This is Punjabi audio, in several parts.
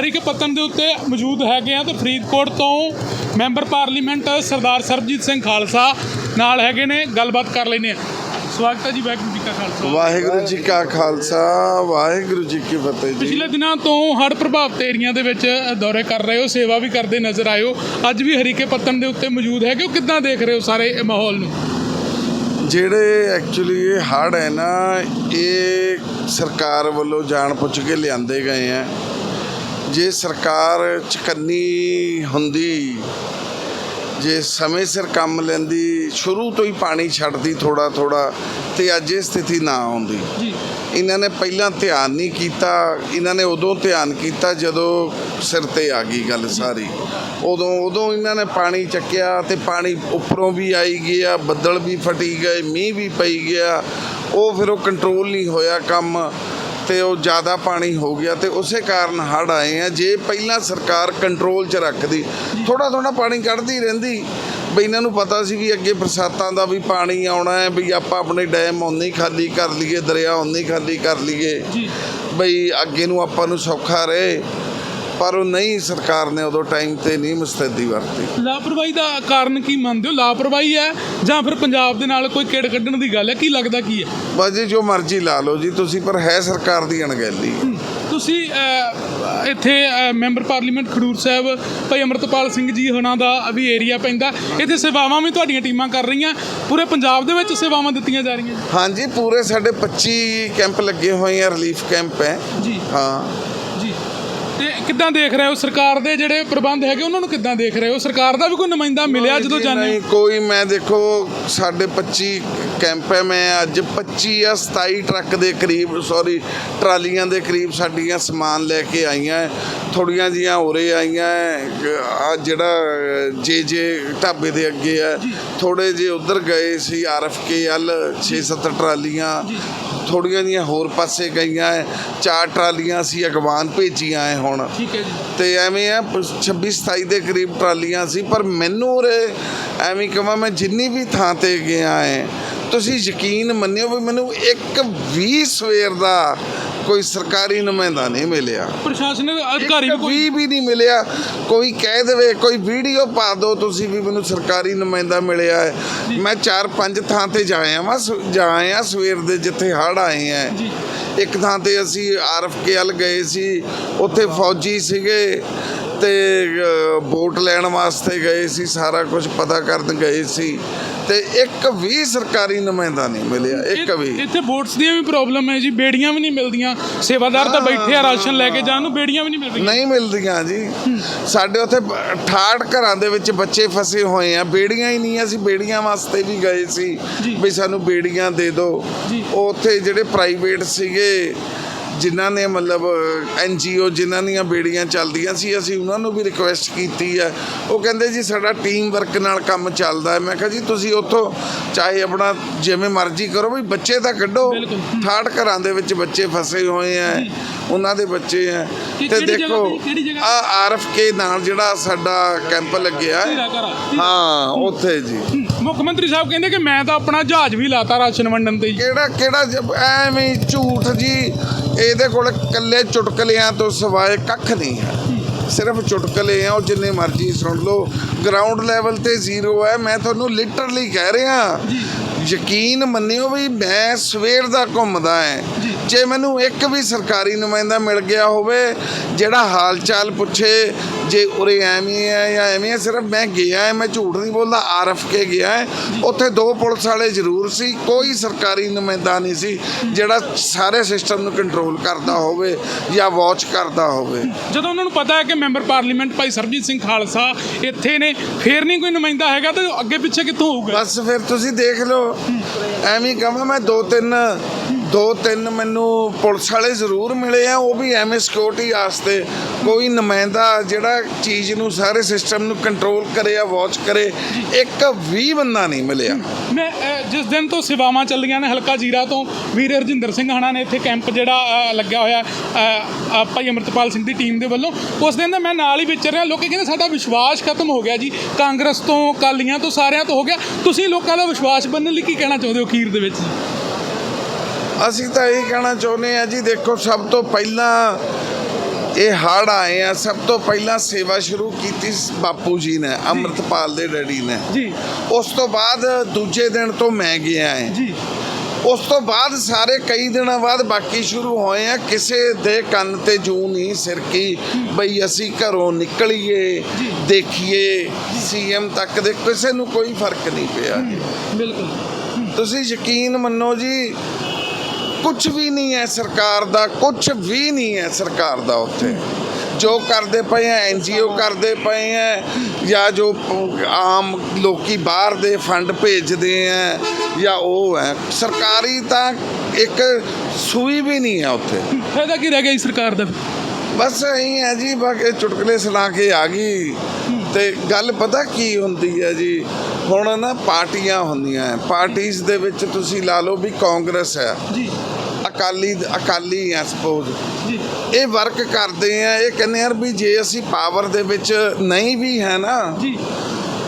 ਹਰੀਕੇ ਪੱਤਨ ਦੇ ਉੱਤੇ ਮੌਜੂਦ ਹੈਗੇ ਆ ਤੇ ਫਰੀਦਕੋਟ ਤੋਂ ਮੈਂਬਰ ਪਾਰਲੀਮੈਂਟ ਸਰਦਾਰ ਸਰਬਜੀਤ ਸਿੰਘ ਖਾਲਸਾ ਨਾਲ ਹੈਗੇ ਨੇ ਗੱਲਬਾਤ ਕਰ ਲੈਨੇ ਆ। ਸਵਾਗਤ ਹੈ ਜੀ ਵਾਹਿਗੁਰੂ ਜੀ ਕਾ ਖਾਲਸਾ। ਵਾਹਿਗੁਰੂ ਜੀ ਕਾ ਖਾਲਸਾ ਵਾਹਿਗੁਰੂ ਜੀ ਕੀ ਫਤਿਹ ਜੀ। ਪਿਛਲੇ ਦਿਨਾਂ ਤੋਂ ਹੜ੍ਹ ਪ੍ਰਭਾਵਿਤ ਏਰੀਆ ਦੇ ਵਿੱਚ ਦੌਰੇ ਕਰ ਰਹੇ ਹੋ ਸੇਵਾ ਵੀ ਕਰਦੇ ਨਜ਼ਰ ਆਇਓ ਅੱਜ ਵੀ ਹਰੀਕੇ ਪੱਤਨ ਦੇ ਉੱਤੇ ਮੌਜੂਦ ਹੈਗੇ ਹੋ ਕਿੱਦਾਂ ਦੇਖ ਰਹੇ ਹੋ ਸਾਰੇ ਮਾਹੌਲ ਨੂੰ? ਜਿਹੜੇ ਐਕਚੁਅਲੀ ਇਹ ਹੜ ਹੈ ਨਾ ਇਹ ਸਰਕਾਰ ਵੱਲੋਂ ਜਾਣ ਪੁੱਛ ਕੇ ਲਿਆਂਦੇ ਗਏ ਆ। ਜੇ ਸਰਕਾਰ ਚਕੰਨੀ ਹੁੰਦੀ ਜੇ ਸਮੇਂ ਸਿਰ ਕੰਮ ਲੈਂਦੀ ਸ਼ੁਰੂ ਤੋਂ ਹੀ ਪਾਣੀ ਛੱਡਦੀ ਥੋੜਾ ਥੋੜਾ ਤੇ ਅੱਜ ਇਹ ਸਥਿਤੀ ਨਾ ਆਉਂਦੀ। ਜੀ। ਇਹਨਾਂ ਨੇ ਪਹਿਲਾਂ ਧਿਆਨ ਨਹੀਂ ਕੀਤਾ ਇਹਨਾਂ ਨੇ ਉਦੋਂ ਧਿਆਨ ਕੀਤਾ ਜਦੋਂ ਸਿਰ ਤੇ ਆ ਗਈ ਗੱਲ ਸਾਰੀ। ਉਦੋਂ ਉਦੋਂ ਇਹਨਾਂ ਨੇ ਪਾਣੀ ਚੱਕਿਆ ਤੇ ਪਾਣੀ ਉੱਪਰੋਂ ਵੀ ਆਈ ਗਿਆ ਬੱਦਲ ਵੀ ਫਟੀ ਗਏ ਮੀਂਹ ਵੀ ਪਈ ਗਿਆ। ਉਹ ਫਿਰ ਉਹ ਕੰਟਰੋਲ ਨਹੀਂ ਹੋਇਆ ਕੰਮ। ਤੇ ਉਹ ਜ਼ਿਆਦਾ ਪਾਣੀ ਹੋ ਗਿਆ ਤੇ ਉਸੇ ਕਾਰਨ ਹੜ ਆਏ ਆ। ਜੇ ਪਹਿਲਾਂ ਸਰਕਾਰ ਕੰਟਰੋਲ 'ਚ ਰੱਖਦੀ ਥੋੜਾ ਥੋੜਾ ਪਾਣੀ ਕੱਢਦੀ ਰਹਿੰਦੀ। ਬਈ ਇਹਨਾਂ ਨੂੰ ਪਤਾ ਸੀ ਵੀ ਅੱਗੇ ਬਰਸਾਤਾਂ ਦਾ ਵੀ ਪਾਣੀ ਆਉਣਾ ਹੈ ਵੀ ਆਪਾਂ ਆਪਣੇ ਡੈਮ ਉਨੇ ਖਾਲੀ ਕਰ ਲਈਏ ਦਰਿਆ ਉਨੇ ਖਾਲੀ ਕਰ ਲਈਏ। ਜੀ। ਬਈ ਅੱਗੇ ਨੂੰ ਆਪਾਂ ਨੂੰ ਸੌਖਾ ਰਹੇ। ਪਰ ਉਹ ਨਹੀਂ ਸਰਕਾਰ ਨੇ ਉਦੋਂ ਟਾਈਮ ਤੇ ਨਹੀਂ ਮੁਸਤੈਦੀ ਵਰਤੀ। ਲਾਪਰਵਾਹੀ ਦਾ ਕਾਰਨ ਕੀ ਮੰਨਦੇ ਹੋ? ਲਾਪਰਵਾਹੀ ਹੈ ਜਾਂ ਫਿਰ ਪੰਜਾਬ ਦੇ ਨਾਲ ਕੋਈ ਕਿੜ ਕੱਢਣ ਦੀ ਗੱਲ ਹੈ? ਕੀ ਲੱਗਦਾ ਕੀ ਹੈ? ਬਸ ਜੀ ਜੋ ਮਰਜ਼ੀ ਲਾ ਲਓ ਜੀ ਤੁਸੀਂ ਪਰ ਹੈ ਸਰਕਾਰ ਦੀ ਅਣਗਹਿਲੀ। ਤੁਸੀਂ ਅਹ, ਇੱਥੇ ਅਹ, ਮੈਂਬਰ ਪਾਰਲੀਮੈਂਟ ਖਡੂਰ ਸਾਹਿਬ ਭਾਈ ਅਮਰਤਪਾਲ ਸਿੰਘ ਜੀ ਹੁਣਾਂ ਦਾ ਵੀ ਏਰੀਆ ਪੈਂਦਾ। ਇੱਥੇ ਸੇਵਾਵਾਂ ਵੀ ਤੁਹਾਡੀਆਂ ਟੀਮਾਂ ਕਰ ਰਹੀਆਂ। ਪੂਰੇ ਪੰਜਾਬ ਦੇ ਵਿੱਚ ਸੇਵਾਵਾਂ ਦਿੱਤੀਆਂ ਜਾ ਰਹੀਆਂ ਹਾਂਜੀ ਪੂਰੇ ਸਾਡੇ 25 ਕੈਂਪ ਲੱਗੇ ਹੋਏ ਆ ਰਿਲੀਫ ਕੈਂਪ ਹੈ। ਜੀ। ਹਾਂ। ਤੇ ਕਿੱਦਾਂ ਦੇਖ ਰਹੇ ਹੋ? ਸਰਕਾਰ ਦੇ ਜਿਹੜੇ ਪ੍ਰਬੰਧ ਹੈਗੇ ਉਹਨਾਂ ਨੂੰ ਕਿੱਦਾਂ ਦੇਖ ਰਹੇ ਹੋ? ਸਰਕਾਰ ਦਾ ਵੀ ਕੋਈ ਨੁਮਾਇੰਦਾ ਮਿਲਿਆ ਜਦੋਂ ਜੀ, ਜਾਣੇ ਨਹੀਂ ਕੋਈ ਮੈਂ ਦੇਖੋ ਸਾਡੇ 25 ਕੈਂਪ ਹੈ ਮੈਂ ਅੱਜ 25 ਜਾਂ 27 ਟਰੱਕ ਦੇ ਕਰੀਬ ਸੌਰੀ ਟਰਾਲੀਆਂ ਦੇ ਕਰੀਬ ਸਾਡੀਆਂ ਸਮਾਨ ਲੈ ਕੇ ਆਈਆਂ ਥੋੜੀਆਂ ਜੀਆਂ ਹੋਰੇ ਆਈਆਂ ਆ ਜਿਹੜਾ ਜੇ ਜੇ ਢਾਬੇ ਦੇ ਅੱਗੇ ਹੈ। ਥੋੜੇ ਜੇ ਉਧਰ ਗਏ ਸੀ ਆਰਐਫਕੇ ਵੱਲ 6-7 ਟਰਾਲੀਆਂ। ਥੋੜੀਆਂ ਜੀਆਂ ਹੋਰ ਪਾਸੇ ਗਈਆਂ ਹੈ ਚਾਰ ਟਰਾਲੀਆਂ ਅਸੀਂ ਅਗਵਾਨ ਭੇਜੀਆਂ ਹੈ ਹੁਣ। ਠੀਕ ਹੈ ਜੀ। ਤੇ ਐਵੇਂ ਆ 26 27 ਦੇ ਕਰੀਬ ਟਰਾਲੀਆਂ ਸੀ ਪਰ ਮੈਨੂੰ ਉਰੇ ਐਵੇਂ ਕਹਾਂ ਮੈਂ ਜਿੰਨੀ ਵੀ ਥਾਂ ਤੇ ਗਿਆ ਐ ਤੁਸੀਂ ਯਕੀਨ ਮੰਨਿਓ ਵੀ ਮੈਨੂੰ ਇੱਕ ਵੀ ਸਵੇਰ ਦਾ ਕੋਈ ਸਰਕਾਰੀ ਨੁਮਾਇੰਦਾ ਨਹੀਂ ਮਿਲਿਆ। ਪ੍ਰਸ਼ਾਸਨਿਕ ਅਧਿਕਾਰੀ ਵੀ ਕੋਈ ਵੀ ਵੀ ਨਹੀਂ ਮਿਲਿਆ। ਕੋਈ ਕਹਿ ਦੇਵੇ ਕੋਈ ਵੀਡੀਓ ਪਾ ਦਿਓ ਤੁਸੀਂ ਵੀ ਮੈਨੂੰ ਸਰਕਾਰੀ ਨੁਮਾਇੰਦਾ ਮਿਲਿਆ ਹੈ। ਮੈਂ ਚਾਰ ਪੰਜ ਥਾਂ ਤੇ ਜਾਇਆ ਵਾਂ ਸ- ਜਾਏ ਆ ਸਵੇਰ ਦੇ ਜਿੱਥੇ ਹੜ ਆਏ ਆ ਜੀ। ਇੱਕ ਥਾਂ ਤੇ ਅਸੀਂ ਆਰਐਫਕੇ ਵੱਲ ਗਏ ਸੀ ਉੱਥੇ ਫੌਜੀ ਸੀਗੇ। ਤੇ ਵੋਟ ਲੈਣ ਵਾਸਤੇ ਗਏ ਸੀ ਸਾਰਾ ਕੁਝ ਪਤਾ ਕਰਨ ਗਏ ਸੀ। ਤੇ ਇੱਕ ਵੀ ਸਰਕਾਰੀ ਨੁਮਾਇੰਦਾ ਨਹੀਂ ਮਿਲਿਆ ਇੱਕ ਵੀ। ਇੱਥੇ ਵੋਟਸ ਦੀਆਂ ਵੀ ਪ੍ਰੋਬਲਮ ਹੈ ਜੀ ਬੇੜੀਆਂ ਵੀ ਨਹੀਂ ਮਿਲਦੀਆਂ। ਸੇਵਾਦਾਰ ਤਾਂ ਬੈਠੇ ਆ ਰਾਸ਼ਨ ਲੈ ਕੇ ਜਾਣ ਨੂੰ ਬੇੜੀਆਂ ਵੀ ਨਹੀਂ ਮਿਲ ਰਹੀਆਂ ਨਹੀਂ ਮਿਲਦੀਆਂ ਜੀ। ਸਾਡੇ ਉੱਥੇ 68 ਘਰਾਂ ਦੇ ਵਿੱਚ ਬੱਚੇ ਫਸੇ ਹੋਏ ਆ ਬੇੜੀਆਂ ਹੀ ਨਹੀਂ ਅਸੀਂ ਬੇੜੀਆਂ ਵਾਸਤੇ ਵੀ ਗਏ ਸੀ। ਵੀ ਸਾਨੂੰ ਬੇੜੀਆਂ ਦੇ ਦਿਓ। ਉੱਥੇ ਜਿਹੜੇ ਪ੍ਰਾਈਵੇਟ ਸੀਗੇ ਜਿਨ੍ਹਾਂ ਨੇ ਮਤਲਬ ਐਨ ਜੀਓ ਜਿਨ੍ਹਾਂ ਦੀਆਂ ਬੇੜੀਆਂ ਚੱਲਦੀਆਂ ਸੀ ਅਸੀਂ ਉਹਨਾਂ ਨੂੰ ਵੀ ਰਿਕੁਐਸਟ ਕੀਤੀ ਹੈ ਉਹ ਕਹਿੰਦੇ ਜੀ ਸਾਡਾ ਟੀਮ ਵਰਕ ਨਾਲ ਕੰਮ ਚੱਲਦਾ ਹੈ। ਮੈਂ ਕਿਹਾ ਜੀ ਤੁਸੀਂ ਉੱਥੋਂ ਚਾਹੇ ਆਪਣਾ ਜਿਵੇਂ ਮਰਜ਼ੀ ਕਰੋ ਵੀ ਬੱਚੇ ਤਾਂ ਕੱਢੋ। 68 ਘਰਾਂ ਦੇ ਵਿੱਚ ਬੱਚੇ ਫਸੇ ਹੋਏ ਆ ਉਹਨਾਂ ਦੇ ਬੱਚੇ ਆ। ਕਿ ਤੇ ਦੇਖੋ? ਆ ਆਰਐਫਕੇ ਨਾਲ ਜਿਹੜਾ ਸਾਡਾ ਕੈਂਪ ਲੱਗਿਆ ਹੈ, ਉੱਥੇ ਜੀ। ਮੁੱਖ ਮੰਤਰੀ ਸਾਹਿਬ ਕਹਿੰਦੇ ਕਿ ਮੈਂ ਤਾਂ ਆਪਣਾ ਜਹਾਜ਼ ਵੀ ਲਾਤਾ ਰਾਸ਼ਨ ਵੰਡਣ ਤੇ ਕਿਹੜਾ ਕਿਹੜਾ ਜ- ਐਵੇਂ ਝੂਠ ਜੀ। ਇਹਦੇ ਕੋਲ ਕੱਲੇ ਚੁਟਕਲਿਆਂ ਤੋਂ ਸਿਵਾਏ ਕੱਖ ਨਹੀਂ ਹੈ। ਸਿਰਫ ਚੁਟਕਲੇ ਆ ਉਹ ਜਿੰਨੇ ਮਰਜ਼ੀ ਸੁਣ ਲਓ। ਗਰਾਊਂਡ ਲੈਵਲ ਤੇ ਜ਼ੀਰੋ ਹੈ। ਮੈਂ ਤੁਹਾਨੂੰ ਲਿਟਰਲੀ ਕਹਿ ਰਿਹਾ। ਯਕੀਨ ਮੰਨਿਓ ਵੀ ਮੈਂ ਸਵੇਰ ਦਾ ਘੁੰਮਦਾ ਐ। ਜੇ ਮੈਨੂੰ ਇੱਕ ਵੀ ਸਰਕਾਰੀ ਨੁਮਾਇੰਦਾ ਮਿਲ ਗਿਆ ਹੋਵੇ ਜਿਹੜਾ ਹਾਲ ਚਾਲ ਪੁੱਛੇ ਜੇ ਉਰੇ ਐਵੇਂ ਹੈ ਜਾਂ ਐਵੇਂ ਹੈ ਸਿਰਫ ਮੈਂ ਗਿਆ ਹੈ ਮੈਂ ਝੂਠ ਨਹੀਂ ਬੋਲਦਾ ਆਰਫ ਕੇ ਗਿਆ ਹੈ ਉੱਥੇ ਦੋ ਪੁਲਿਸ ਵਾਲੇ ਜ਼ਰੂਰ ਸੀ ਕੋਈ ਸਰਕਾਰੀ ਨੁਮਾਇੰਦਾ ਨਹੀਂ ਸੀ ਜਿਹੜਾ ਸਾਰੇ ਸਿਸਟਮ ਨੂੰ ਕੰਟਰੋਲ ਕਰਦਾ ਹੋਵੇ ਜਾਂ ਵਾਚ ਕਰਦਾ ਹੋਵੇ। ਜਦੋਂ ਉਹਨਾਂ ਨੂੰ ਪਤਾ ਹੈ ਕਿ ਮੈਂਬਰ ਪਾਰਲੀਮੈਂਟ ਭਾਈ ਸਰਬਜੀਤ ਸਿੰਘ ਖਾਲਸਾ ਇੱਥੇ ਨੇ ਫੇਰ ਨਹੀਂ ਕੋਈ ਨੁਮਾਇੰਦਾ ਹੈਗਾ ਤਾਂ ਅੱਗੇ ਪਿੱਛੇ ਕਿੱਥੋਂ ਹੋਊਗਾ? ਬਸ ਫਿਰ ਤੁਸੀਂ ਦੇਖ ਲਓ ਐਵੇਂ ਕਹਾਂ ਮੈਂ ਦੋ ਤਿੰਨ ਦੋ ਤਿੰਨ ਮੈਨੂੰ ਪੁਲਿਸ ਵਾਲੇ ਜ਼ਰੂਰ ਮਿਲੇ ਆ, ਉਹ ਵੀ ਐਵੇਂ ਸਿਕਿਉਰਿਟੀ ਵਾਸਤੇ। ਕੋਈ ਨੁਮਾਇੰਦਾ ਜਿਹੜਾ ਚੀਜ਼ ਨੂੰ ਸਾਰੇ ਸਿਸਟਮ ਨੂੰ ਕੰਟਰੋਲ ਕਰੇ ਆ ਵਾਚ ਕਰੇ, ਇੱਕ ਵੀ ਬੰਦਾ ਨਹੀਂ ਮਿਲਿਆ। ਮੈਂ ਜਿਸ ਦਿਨ ਤੋਂ ਸੇਵਾਵਾਂ ਚੱਲੀਆਂ ਨੇ ਹਲਕਾ ਜੀਰਾ ਤੋਂ, ਵੀਰ ਰਜਿੰਦਰ ਸਿੰਘ ਹਣਾ ਨੇ ਇੱਥੇ ਕੈਂਪ ਜਿਹੜਾ ਲੱਗਿਆ ਹੋਇਆ ਭਾਈ ਅਮਰਤਪਾਲ ਸਿੰਘ ਦੀ ਟੀਮ ਦੇ ਵੱਲੋਂ। ਉਸ ਦਿਨ ਦਾ ਮੈਂ ਨਾਲ ਹੀ ਵਿਚਰ ਰਿਹਾ, ਲੋਕੀ ਕਹਿੰਦੇ ਸਾਡਾ ਵਿਸ਼ਵਾਸ ਖਤਮ ਹੋ ਗਿਆ ਜੀ। ਕਾਂਗਰਸ ਤੋਂ ਕਾਲੀਆਂ ਤੋਂ, ਸਾਰਿਆਂ ਤੋਂ ਹੋ ਗਿਆ। ਤੁਸੀਂ ਲੋਕਾਂ ਦਾ ਵਿਸ਼ਵਾਸ ਬੰਨਣ ਲਈ ਕੀ ਕਹਿਣਾ ਚਾਹੁੰਦੇ ਹੋ ਅਖੀਰ ਦੇ ਵਿੱਚ? ਅਸੀਂ ਤਾਂ ਇਹ ਕਹਿਣਾ ਚਾਹੁੰਦੇ ਆ ਜੀ ਦੇਖੋ ਸਭ ਤੋਂ ਪਹਿਲਾਂ ਇਹ ਹੜ ਆਏ ਆ ਸਭ ਤੋਂ ਪਹਿਲਾਂ ਸੇਵਾ ਸ਼ੁਰੂ ਕੀਤੀ ਬਾਪੂ ਜੀ ਨੇ ਅੰਮ੍ਰਿਤਪਾਲ ਦੇ ਡੈਡੀ ਨੇ। ਜੀ। ਉਸ ਤੋਂ ਬਾਅਦ ਦੂਜੇ ਦਿਨ ਤੋਂ ਮੈਂ ਗਿਆ ਹੈ। ਜੀ। ਉਸ ਤੋਂ ਬਾਅਦ ਸਾਰੇ ਕਈ ਦਿਨਾਂ ਬਾਅਦ ਬਾਕੀ ਸ਼ੁਰੂ ਹੋਏ ਆ ਕਿਸੇ ਦੇ ਕੰਨ ਤੇ ਜੂ ਨਹੀਂ ਸਿਰਕੀ ਬਈ ਅਸੀਂ ਘਰੋਂ ਨਿਕਲੀਏ ਦੇਖੀਏ ਸੀਐਮ ਤੱਕ ਦੇ ਕਿਸੇ ਨੂੰ ਕੋਈ ਫ਼ਰਕ ਨਹੀਂ ਪਿਆ। ਬਿਲਕੁਲ। ਤੁਸੀਂ ਯਕੀਨ ਮੰਨੋ ਜੀ ਕੁਝ ਵੀ ਨਹੀਂ ਹੈ ਸਰਕਾਰ ਦਾ ਕੁਝ ਵੀ ਨਹੀਂ ਹੈ ਸਰਕਾਰ ਦਾ ਉੱਥੇ। ਜੋ ਕਰਦੇ ਪਏ ਆ ਐਨਜੀਓ ਕਰਦੇ ਪਏ ਆ ਜਾਂ ਜੋ ਆਮ ਲੋਕੀ ਬਾਹਰ ਦੇ ਫੰਡ ਭੇਜਦੇ ਆ ਜਾਂ ਉਹ ਹੈ। ਸਰਕਾਰੀ ਤਾਂ ਇੱਕ ਸੂਈ ਵੀ ਨਹੀਂ ਹੈ ਉੱਥੇ। ਫਾਇਦਾ ਕੀ ਰਹਿ ਗਿਆ ਇਸ ਸਰਕਾਰ ਦਾ? ਬਸ ਇਹੀ ਹੈ ਜੀ ਬਾਕੀ ਚੁਟਕਲੇ ਸੁਣਾ ਕੇ ਆ ਗਈ। ਤੇ ਗੱਲ ਪਤਾ ਕੀ ਹੁੰਦੀ ਹੈ ਜੀ? ਹੁਣ ਨਾ ਪਾਰਟੀਆਂ ਹੁੰਦੀਆਂ ਪਾਰਟੀਆਂ ਦੇ ਵਿੱਚ ਤੁਸੀਂ ਲਾ ਲਓ ਵੀ ਕਾਂਗਰਸ ਹੈ। ਜੀ। ਅਕਾਲੀ ਅਕਾਲੀ ਹੈ ਸਪੋਜ਼ ਜੀ। ਇਹ ਵਰਕ ਕਰਦੇ ਆ ਇਹ ਕਹਿੰਦੇ ਯਾਰ ਵੀ ਜੇ ਅਸੀਂ ਪਾਵਰ ਦੇ ਵਿੱਚ ਨਹੀਂ ਵੀ ਹੈ ਨਾ ਜੀ।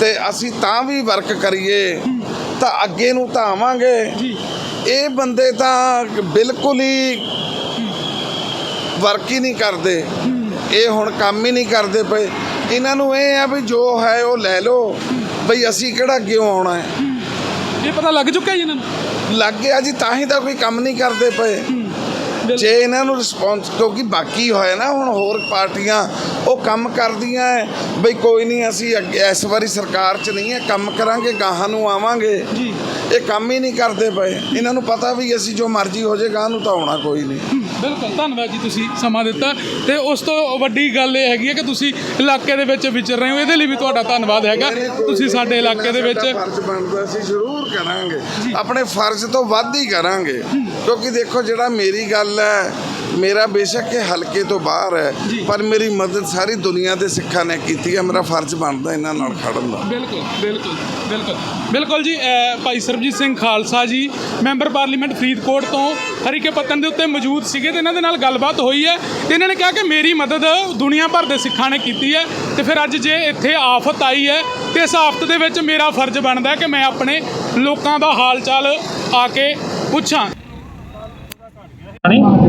ਤੇ ਅਸੀਂ ਤਾਂ ਵੀ ਵਰਕ ਕਰੀਏ ਤਾਂ ਅੱਗੇ ਨੂੰ ਤਾਂ ਆਵਾਂਗੇ। ਜੀ। ਇਹ ਬੰਦੇ ਤਾਂ ਬਿਲਕੁਲ ਹੀ ਵਰਕ ਹੀ ਨਹੀਂ ਕਰਦੇ। ਇਹ ਹੁਣ ਕੰਮ ਹੀ ਨਹੀਂ ਕਰਦੇ ਪਏ। ਇਹਨਾਂ ਨੂੰ ਇਹ ਆ ਵੀ ਜੋ ਹੈ ਉਹ ਲੈ ਲਓ। ਬਈ ਅਸੀਂ ਕਿਹੜਾ ਅੱਗੇ ਆਉਣਾ ਹੈ? ਇਹ ਪਤਾ ਲੱਗ ਚੁੱਕਾ ਜੀ ਇਹਨਾਂ ਨੂੰ? ਲੱਗ ਗਿਆ ਜੀ ਤਾਂ ਹੀ ਤਾਂ ਕੋਈ ਕੰਮ ਨਹੀਂ ਕਰਦੇ ਪਏ। ਜੇ ਇਹਨਾਂ ਨੂੰ ਰਿਸਪੌਂਸ ਕਿਉਂਕਿ ਬਾਕੀ ਹੋਇਆ ਨਾ ਹੁਣ ਹੋਰ ਪਾਰਟੀਆਂ ਉਹ ਕੰਮ ਕਰਦੀਆਂ ਹੈ ਬਈ ਕੋਈ ਨਹੀਂ ਅਸੀਂ ਇਸ ਵਾਰੀ ਸਰਕਾਰ 'ਚ ਨਹੀਂ ਹੈ ਕੰਮ ਕਰਾਂਗੇ ਗਾਹਾਂ ਨੂੰ ਆਵਾਂਗੇ। ਜੀ। ਇਹ ਕੰਮ ਹੀ ਨਹੀਂ ਕਰਦੇ ਪਏ। ਇਹਨਾਂ ਨੂੰ ਪਤਾ ਵੀ ਅਸੀਂ ਜੋ ਮਰਜ਼ੀ ਹੋ ਜਾਏ ਗਾਹਾਂ ਨੂੰ ਤਾਂ ਆਉਣਾ ਕੋਈ ਨਹੀਂ ਬਿਲਕੁਲ। ਧੰਨਵਾਦ ਜੀ ਤੁਸੀਂ ਸਮਾਂ ਦਿੱਤਾ। ਤੇ ਉਸ ਤੋਂ ਵੱਡੀ ਗੱਲ ਇਹ ਹੈਗੀ ਹੈ ਕਿ ਤੁਸੀਂ ਇਲਾਕੇ ਦੇ ਵਿੱਚ ਵਿਚਰ ਰਹੇ ਹੋ। ਇਹਦੇ ਲਈ ਵੀ ਤੁਹਾਡਾ ਧੰਨਵਾਦ ਹੈਗਾ। ਤੁਸੀਂ ਸਾਡੇ ਇਲਾਕੇ ਦੇ ਵਿੱਚ ਫਰਜ਼ ਬਣਦਾ ਸੀ ਜ਼ਰੂਰ ਕਰਾਂਗੇ। ਆਪਣੇ ਫਰਜ਼ ਤੋਂ ਵੱਧ ਹੀ ਕਰਾਂਗੇ। ਕਿਉਂਕਿ ਦੇਖੋ ਜਿਹੜਾ ਮੇਰੀ ਗੱਲ ਹੈ ਮੇਰਾ ਬੇਸ਼ੱਕ ਇਹ ਹਲਕੇ ਤੋਂ ਬਾਹਰ ਹੈ ਪਰ ਮੇਰੀ ਮਦਦ ਸਾਰੀ ਦੁਨੀਆ ਦੇ ਸਿੱਖਾਂ ਨੇ ਕੀਤੀ ਹੈ ਮੇਰਾ ਫਰਜ਼ ਬਣਦਾ ਇਹਨਾਂ ਨਾਲ ਖੜਨ ਦਾ। ਬਿਲਕੁਲ ਬਿਲਕੁਲ ਬਿਲਕੁਲ। ਬਿਲਕੁਲ ਜੀ ਭਾਈ ਸਰਬਜੀਤ ਸਿੰਘ ਖਾਲਸਾ ਜੀ ਮੈਂਬਰ ਪਾਰਲੀਮੈਂਟ ਫਰੀਦਕੋਟ ਤੋਂ ਹਰੀਕੇ ਪੱਤਨ ਦੇ ਉੱਤੇ ਮੌਜੂਦ ਸੀਗੇ ਤੇ ਇਹਨਾਂ ਦੇ ਨਾਲ ਗੱਲਬਾਤ ਹੋਈ ਹੈ ਤੇ ਇਹਨਾਂ ਨੇ ਕਿਹਾ ਕਿ ਮੇਰੀ ਮਦਦ ਦੁਨੀਆ ਭਰ ਦੇ ਸਿੱਖਾਂ ਨੇ ਕੀਤੀ ਹੈ ਤੇ ਫਿਰ ਅੱਜ ਜੇ ਇੱਥੇ ਆਫਤ ਆਈ ਹੈ ਤੇ ਇਸ ਆਫਤ ਦੇ ਵਿੱਚ ਮੇਰਾ ਫਰਜ਼ ਬਣਦਾ ਹੈ ਕਿ ਮੈਂ ਆਪਣੇ ਲੋਕਾਂ ਦਾ ਹਾਲ ਚਾਲ ਆ ਕੇ ਪੁੱਛਾਂ।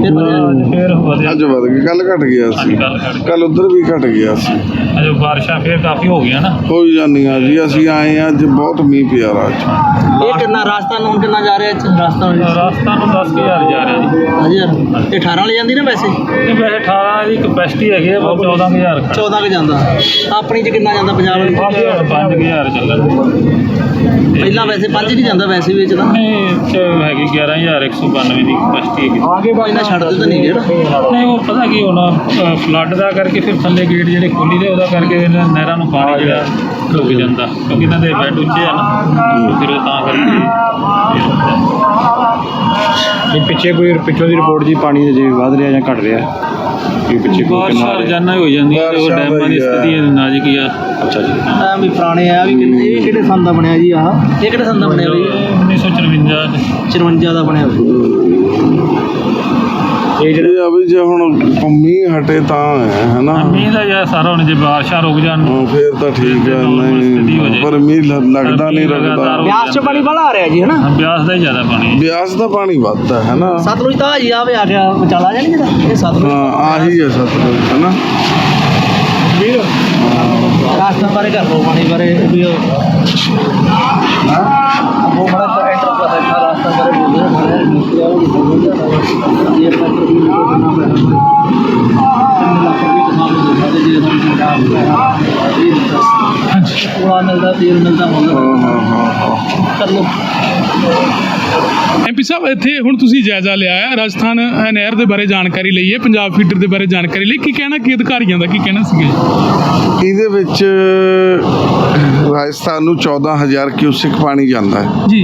Pero ano, ਫੇਰ ਵਧਿਆ ਅੱਜ ਵਧ ਗਿਆ ਕੱਲ ਘਟ ਗਿਆ ਸੀ। ਕੱਲ੍ਹ ਘੱਟ ਗਿਆ। ਕੱਲ ਉਧਰ ਵੀ ਘਟ ਗਿਆ ਸੀ। ਅਜੇ ਬਾਰਿਸ਼ਾਂ ਫੇਰ ਕਾਫੀ ਹੋ ਗਈਆਂ ਨਾ। ਹੋਈ ਜਾਂਦੀਆਂ ਜੀ ਅਸੀਂ ਆਏ ਹਾਂ ਅੱਜ ਬਹੁਤ ਮੀਂਹ ਪਿਆ ਰਾਤ 'ਚ। ਇਹ ਕਿੰਨਾ ਰਾਜਸਥਾਨ ਹੁਣ ਕਿੰਨਾ ਜਾ ਰਿਹਾ ਇੱਥੇ? ਰਾਜਸਥਾਨ ਰਾਸਤਾ ਨੂੰ 10000 ਜਾ ਰਿਹਾ ਜੀ। ਹਜ਼ਾਰ? ਇਹ 18 ਵਾਲੀ ਜਾਂਦੀ ਨਾ ਵੈਸੇ? ਇਹ ਵੈਸੇ 18 ਦੀ ਕਪੈਸਿਟੀ ਹੈਗੀ ਆ ਪਰ 14000 ਖੜਾ 14 ਕ ਜਾਂਦਾ। ਆਪਣੀ ਚ ਕਿੰਨਾ ਜਾਂਦਾ ਪੰਜਾਬ ਵਾਲੀ? 5000 ਚੱਲਣ ਪਹਿਲਾਂ ਵੈਸੇ 5 ਨਹੀਂ ਜਾਂਦਾ ਵੈਸੇ ਵਿੱਚ ਤਾਂ। ਨਹੀਂ ਚ ਹੈਗੀ 11192 ਦੀ ਕਪੈਸਿਟੀ ਹੈਗੀ। ਇਹਨਾਂ ਛੱਡ ਦਿੱਤਾ ਨਹੀਂ ਜਿਹੜਾ ਨਹੀਂ ਉਹ ਪਤਾ ਕੀ ਹੋਣਾ ਫਲੱਡ ਦਾ ਕਰਕੇ ਫਿਰ ਥੱਲੇ ਗੇਟ ਜਿਹੜੇ ਖੋਲੀ ਦੇ ਉਹਦਾ ਕਰਕੇ ਇਹਨਾਂ ਨਹਿਰਾਂ ਨੂੰ ਪਾਣੀ ਜਿਹੜਾ ਰੁਕ ਜਾਂਦਾ ਕਿਉਂਕਿ ਇਹਨਾਂ ਦੇ ਬੈੱਡ ਉੱਚੇ ਆ ਨਾ ਫਿਰ ਉਹ ਤਾਂ ਕਰਕੇ ਇਹ ਪਿੱਛੇ ਕੋਈ ਪਿੱਛੋਂ ਦੀ ਰਿਪੋਰਟ ਜੀ ਪਾਣੀ ਜੇ ਵੱਧ ਰਿਹਾ ਜਾਂ ਘਟ ਰਿਹਾ? ਕਿ ਪਿੱਛੇ ਕੋਈ ਕਿੰਨਾ ਬਾਰਿਸ਼ਾਂ ਰੋਜ਼ਾਨਾ ਹੀ ਹੋ ਜਾਂਦੀਆਂ ਤੇ ਉਹ ਡੈਮਾਂ ਦੀ ਦਾ ਹੀ। ਸਥਿਤੀ ਨਾਜ਼ੁਕ ਹੀ ਆ। ਅੱਛਾ ਜੀ। ਆ ਵੀ ਪੁਰਾਣੇ ਆ ਵੀ ਕਿੰਨੇ ਇਹ ਕਿਹੜੇ ਸੰਨ ਦਾ ਬਣਿਆ ਜੀ ਆਹ? ਇਹ ਕਿਹੜੇ ਸੰਨ ਦਾ ਬਣਿਆ ਬਈ 1954 54 ਦਾ ਬਣਿਆ ਹੋਇਆ। ਇਹ ਜਿਹੜਾ ਇਹ ਆ ਵੀ ਜੇ ਹੁਣ ਮੀਂਹ ਹਟੇ ਤਾਂ ਹੈ ਹਨਾ ਮੀਂਹ ਦਾ ਯਾਰ ਸਾਰਾ ਹੁਣ ਜੇ ਬਾਰਿਸ਼ਾਂ ਰੁਕ ਜਾਣ ਹਾਂ, ਫੇਰ ਤਾਂ ਠੀਕ ਹੈ normal ਸਥਿਤੀ ਹੋ ਨਹੀਂ ਜਾਏ। ਪਰ ਮੀਂਹ ਲ- ਲੱਗਦਾ ਨਹੀਂ ਲਗਾਤਾਰ ਰੁਕਦਾ ਬਿਆਸ ਚ ਪਾਣੀ ਵਾਲਾ ਆ ਰਿਹਾ ਜੀ ਹਨਾ ਹਾਂ, ਬਿਆਸ ਦਾ ਹੀ ਜ਼ਿਆਦਾ ਪਾਣੀ ਹੈ। ਬਿਆਸ ਦਾ ਪਾਣੀ ਵੱਧਦਾ ਹੈ ਨਾ? ਸਤਲੁਜ ਤਾਂ ਜੀ ਆਵੇ ਆ ਗਿਆ ਵਿਚਾਲਾ ਜਾਣੀ ਜਿਹੜਾ ਇਹ ਸਤਲੁਜ। ਹਾਂ ਆਹੀ ਹੈ ਸਤਲੁਜ ਹੈ ਨਾ? ਰਾਜਸਥਾਨ ਬਾਰੇ ਕਰ ਪਾਣੀ ਬਾਰੇ ਵੀ ਉਹ ਉਹ ਬੜਾ ਮਿਲਦਾ ਤੇਲ ਮਿਲਦਾ ਮੁੱਲ ਹਾਂ ਹਾਂ ਹਾਂ ਹਾਂ। ਕਰ ਲਓ। ਐਮਪੀ ਸਾਹਿਬ ਇੱਥੇ ਹੁਣ ਤੁਸੀਂ ਜਾਇਜ਼ਾ ਲਿਆ ਹੈ ਰਾਜਸਥਾਨ ਨਹਿਰ ਦੇ ਬਾਰੇ ਜਾਣਕਾਰੀ ਲਈ ਹੈ ਪੰਜਾਬ ਫੀਡਰ ਦੇ ਬਾਰੇ ਜਾਣਕਾਰੀ ਲਈ। ਕੀ ਕਹਿਣਾ ਕੀ ਅਧਿਕਾਰੀਆਂ ਦਾ ਕੀ ਕਹਿਣਾ ਸੀਗਾ ਇਹਦੇ ਵਿੱਚ ਰਾਜਸਥਾਨ ਨੂੰ 14000 ਕਿਊਸਿਕ ਪਾਣੀ ਜਾਂਦਾ ਹੈ। ਜੀ।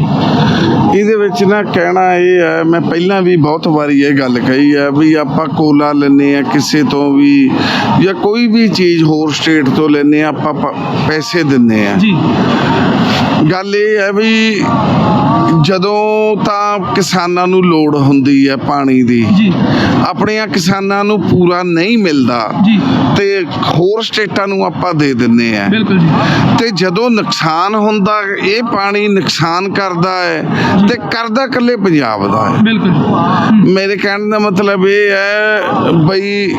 ਇਹਦੇ ਵਿੱਚ ਨਾ ਕਹਿਣਾ ਇਹ ਹੈ ਮੈਂ ਪਹਿਲਾਂ ਵੀ ਬਹੁਤ ਵਾਰੀ ਇਹ ਗੱਲ ਕਹੀ ਹੈ ਵੀ ਆਪਾਂ ਕੋਲਾ ਲੈਨੇ ਆ ਕਿਸੇ ਤੋਂ ਵੀ ਜਾਂ ਕੋਈ ਵੀ ਚੀਜ਼ ਹੋਰ ਸਟੇਟ ਤੋਂ ਲੈਨੇ ਆ ਆਪਾਂ ਪੈਸੇ ਦਿੰਨੇ ਆ ਜੀ। ਗੱਲ ਇਹ ਹੈ ਵੀ ਜਦੋਂ ਤਾਂ ਕਿਸਾਨਾਂ ਨੂੰ ਲੋੜ ਹੁੰਦੀ ਹੈ ਪਾਣੀ ਦੀ ਜੀ। ਆਪਣੀਆਂ ਕਿਸਾਨਾਂ ਨੂੰ ਪੂਰਾ ਨਹੀਂ ਮਿਲਦਾ ਜੀ। ਤੇ ਹੋਰ ਸਟੇਟਾਂ ਨੂੰ ਆਪਾਂ ਦੇ ਦਿੰਨੇ ਆ। ਬਿਲਕੁਲ ਜੀ। ਤੇ ਜਦੋਂ ਨੁਕਸਾਨ ਹੁੰਦਾ ਇਹ ਪਾਣੀ ਨੁਕਸਾਨ ਕਰਦਾ ਹੈ ਤੇ ਕਰਦਾ ਇਕੱਲੇ ਪੰਜਾਬ ਦਾ ਹੈ। ਮੇਰੇ ਕਹਿਣ ਦਾ ਮਤਲਬ ਇਹ ਹੈ ਬਈ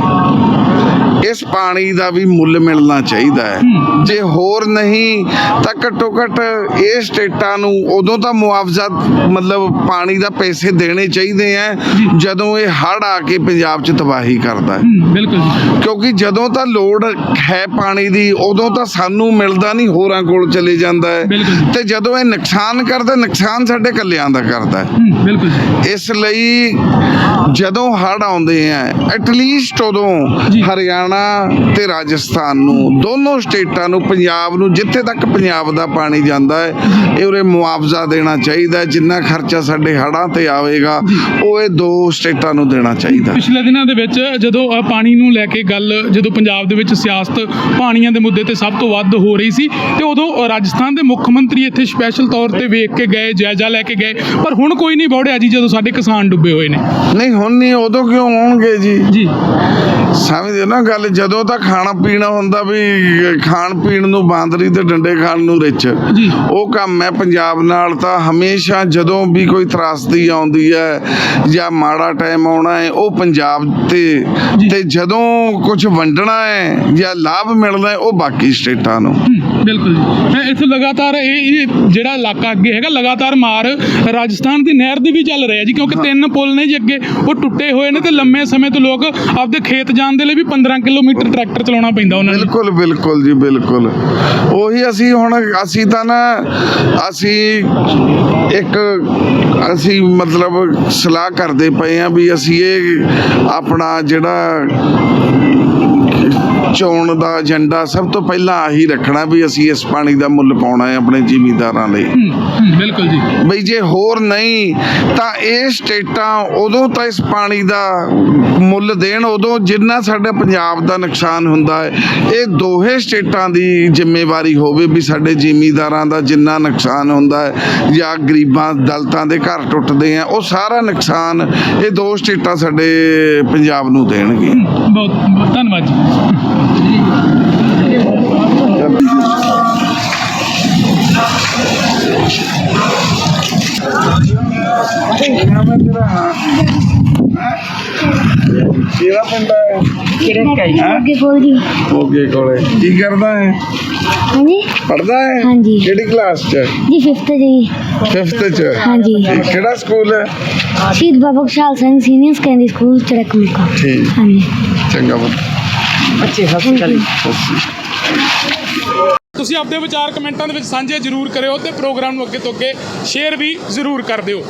ਇਸ ਪਾਣੀ ਦਾ ਵੀ ਮੁੱਲ ਮਿਲਣਾ ਚਾਹੀਦਾ ਹੈ। ਜੇ ਹੋਰ ਨਹੀਂ ਤਾਂ ਘੱਟੋ ਘੱਟ ਇਹ ਸਟੇਟਾਂ ਨੂੰ ਉਦੋਂ ਤਾਂ ਮੁਆਵਜ਼ਾ ਮਤਲਬ ਪਾਣੀ ਦਾ ਪੈਸੇ ਦੇਣੇ ਚਾਹੀਦੇ ਆ ਜਦੋਂ ਇਹ ਹੜ੍ਹ ਆ ਕੇ ਪੰਜਾਬ 'ਚ ਤਬਾਹੀ ਕਰਦਾ ਹੈ। ਬਿਲਕੁਲ ਕਿਉਂਕਿ ਜਦੋਂ ਤਾਂ ਲੋੜ ਹੈ ਪਾਣੀ ਦੀ ਉਦੋਂ ਤਾਂ ਸਾਨੂੰ ਮਿਲਦਾ ਨਹੀਂ ਹੋਰਾਂ ਕੋਲ ਚਲੇ ਜਾਂਦਾ ਹੈ। ਤੇ ਜਦੋਂ ਇਹ ਨੁਕਸਾਨ ਕਰਦਾ ਨੁਕਸਾਨ ਸਾਡੇ ਕੱਲਿਆਂ ਦਾ ਕਰਦਾ ਹੈ। ਬਿਲਕੁਲ ਇਸ ਲਈ ਜਦੋਂ ਹੜ੍ਹ ਆਉਂਦੇ ਆ ਐਟਲੀਸਟ ਉਦੋਂ ਜੀ। ਹਰਿਆਣਾ ਤੇ ਰਾਜਸਥਾਨ ਨੂੰ ਦੋਨੋਂ ਸਟੇਟਾਂ ਨੂੰ ਪੰਜਾਬ ਨੂੰ ਜਿੱਥੇ ਤੱਕ ਪੰਜਾਬ ਦਾ ਪਾਣੀ ਜਾਂਦਾ ਹੈ ਇਹ ਉਰੇ ਮੁਆਵਜ਼ਾ ਦੇਣਾ ਚਾਹੀਦਾ। ਜਿੰਨਾ ਖਰਚਾ ਸਾਡੇ ਹੜ੍ਹਾਂ ਤੇ ਆਵੇਗਾ ਉਹ ਇਹ ਦੋ ਸਟੇਟਾਂ ਨੂੰ ਦੇਣਾ ਚਾਹੀਦਾ ਪਿਛਲੇ ਦਿਨਾਂ ਦੇ ਵਿੱਚ ਜਦੋਂ ਪਾਣੀ ਨੂੰ ਲੈ ਕੇ ਗੱਲ ਜਦੋਂ ਪੰਜਾਬ ਦੇ ਵਿੱਚ ਸਿਆਸਤ ਪਾਣੀਆਂ ਦੇ ਮੁੱਦੇ ਤੇ ਸਭ ਤੋਂ ਵੱਧ ਹੋ ਰਹੀ ਸੀ ਤੇ ਉਦੋਂ ਰਾਜਸਥਾਨ ਦੇ ਮੁੱਖ ਮੰਤਰੀ ਇੱਥੇ ਸਪੈਸ਼ਲ ਤੌਰ ਤੇ ਵੇਖ ਕੇ ਗਏ ਜਾਇਜ਼ਾ ਲੈ ਕੇ ਗਏ ਪਰ ਹੁਣ ਕੋਈ ਨਹੀਂ ਬੋੜਿਆ ਜੀ ਜਦੋਂ ਸਾਡੇ ਕਿਸਾਨ ਡੁੱਬੇ ਹੋਏ ਨੇ। ਨਹੀਂ ਹੁਣ ਨਹੀਂ ਉਦੋਂ ਕਿਉਂ ਆਉਣਗੇ ਜੀ? ਜੀ। ਸਮਝਦੇ ਨਾ ਗੱਲ? ਜਦੋਂ ਤਾਂ ਖਾਣਾ ਪੀਣਾ ਹੁੰਦਾ ਵੀ ਖਾਣ ਪੀਣ ਨੂੰ ਬਾਂਦਰੀ ਤੇ ਡੰਡੇ ਖਾਣ ਨੂੰ ਰਿਚ। ਉਹ ਕੰਮ ਹੈ ਪੰਜਾਬ ਨਾਲ ਤਾਂ ਹਮੇਸ਼ਾ ਜਦੋਂ ਵੀ ਕੋਈ ਤਰਾਸਦੀ ਆਉਂਦੀ ਹੈ ਜਾਂ ਮਾੜਾ ਟਾਈਮ ਆਉਣਾ ਹੈ ਉਹ ਪੰਜਾਬ ਤੇ ਤੇ ਜਦੋਂ ਕੁਝ ਵੰਡਣਾ ਹੈ ਜਾਂ ਲਾਭ ਮਿਲਣਾ ਹੈ ਉਹ ਬਾਕੀ ਸਟੇਟਾਂ ਨੂੰ। ਬਿਲਕੁਲ ਜੀ। ਮੈਂ ਇੱਥੇ ਲਗਾਤਾਰ ਇਹ ਇਹ ਜਿਹੜਾ ਇਲਾਕਾ ਅੱਗੇ ਹੈਗਾ ਲਗਾਤਾਰ ਮਾਰ ਰਾਜਸਥਾਨ ਦੀ ਨਹਿਰ ਦੀ ਵੀ ਚੱਲ ਰਿਹਾ ਜੀ ਕਿਉਂਕਿ ਤਿੰਨ ਪੁਲ ਨੇ ਜੀ ਅੱਗੇ ਉਹ ਟੁੱਟੇ ਹੋਏ ਨੇ ਤੇ ਲੰਮੇ ਸਮੇਂ ਤੋਂ ਲੋਕ ਆਪਦੇ ਖੇਤ ਜਾਣ ਦੇ ਲਈ ਵੀ 15 ਕਿਲੋਮੀਟਰ ਟਰੈਕਟਰ ਚਲਾਉਣਾ ਪੈਂਦਾ ਉਹਨਾਂ ਨੂੰ। ਬਿਲਕੁਲ ਬਿਲਕੁਲ ਜੀ, ਬਿਲਕੁਲ। ਉਹੀ ਅਸੀਂ ਹੁਣ, ਅਸੀਂ ਤਾਂ ਨਾ, ਅਸੀਂ ਇੱਕ, ਅਸੀਂ ਮਤਲਬ ਸਲਾਹ ਕਰਦੇ ਪਏ ਆ ਵੀ ਅਸੀਂ ਇਹ ਆਪਣਾ ਜਿਹੜਾ ਚੋਣ ਦਾ ਏਜੰਡਾ ਸਭ ਤੋਂ ਪਹਿਲਾਂ ਆਹੀ ਰੱਖਣਾ ਵੀ ਅਸੀਂ ਇਸ ਪਾਣੀ ਦਾ ਮੁੱਲ ਪਾਉਣਾ ਹੈ ਆਪਣੇ ਜ਼ਿਮੀਂਦਾਰਾਂ ਲਈ। ਬਿਲਕੁਲ ਜੀ। ਬਈ ਜੇ ਹੋਰ ਨਹੀਂ ਤਾਂ ਇਹ ਸਟੇਟਾਂ ਉਦੋਂ ਤਾਂ ਇਸ ਪਾਣੀ ਦਾ ਮੁੱਲ ਦੇਣ ਉਦੋਂ ਜਿੰਨਾ ਸਾਡੇ ਪੰਜਾਬ ਦਾ ਨੁਕਸਾਨ ਹੁੰਦਾ ਹੈ ਇਹ ਦੋਹੇ ਸਟੇਟਾਂ ਦੀ ਜ਼ਿੰਮੇਵਾਰੀ ਹੋਵੇ ਵੀ ਸਾਡੇ ਜ਼ਿਮੀਂਦਾਰਾਂ ਦਾ ਜਿੰਨਾ ਨੁਕਸਾਨ ਹੁੰਦਾ ਹੈ ਜਾਂ ਗਰੀਬਾਂ ਦਲਤਾਂ ਦੇ ਘਰ ਟੁੱਟਦੇ ਆ ਉਹ ਸਾਰਾ ਨੁਕਸਾਨ ਇਹ ਦੋ ਸਟੇਟਾਂ ਸਾਡੇ ਪੰਜਾਬ ਨੂੰ ਦੇਣਗੇ। ਬਹੁਤ ਬਹੁਤ ਧੰਨਵਾਦ ਜੀ। ਕਿਹੜਾ ਪਿੰਡ ਹੈ? ਅੱਗੇ ਬੋਲ ਜੀ ਓਕੇ ਕੋਲੇ। ਕੀ ਕਰਦਾ ਹੈ? ਹਾਂਜੀ? ਪੜਦਾ ਹੈ? ਹਾਂਜੀ। ਕਿਹੜੀ ਕਲਾਸ ਚ ਜੀ 5th ਜੀ। 5th ਚ। ਹਾਂਜੀ। ਇਹ ਕਿਹੜਾ ਸਕੂਲ ਹੈ? Shaheed Baba Khushal Singh senior secondary school ਚੜਕ ਮੁਕਾ ਠੀਕ। ਹਾਂਜੀ। ਚੰਗਾ ਪੁੱਤ ਤੁਸੀਂ ਆਪਦੇ ਵਿਚਾਰ ਕਮੈਂਟਾਂ ਦੇ ਵਿੱਚ ਸਾਂਝੇ ਜ਼ਰੂਰ ਕਰਿਓ ਤੇ ਪ੍ਰੋਗਰਾਮ ਨੂੰ ਅੱਗੇ ਤੋਂ ਅੱਗੇ ਸ਼ੇਅਰ ਵੀ ਜ਼ਰੂਰ ਕਰ ਦਿਓ।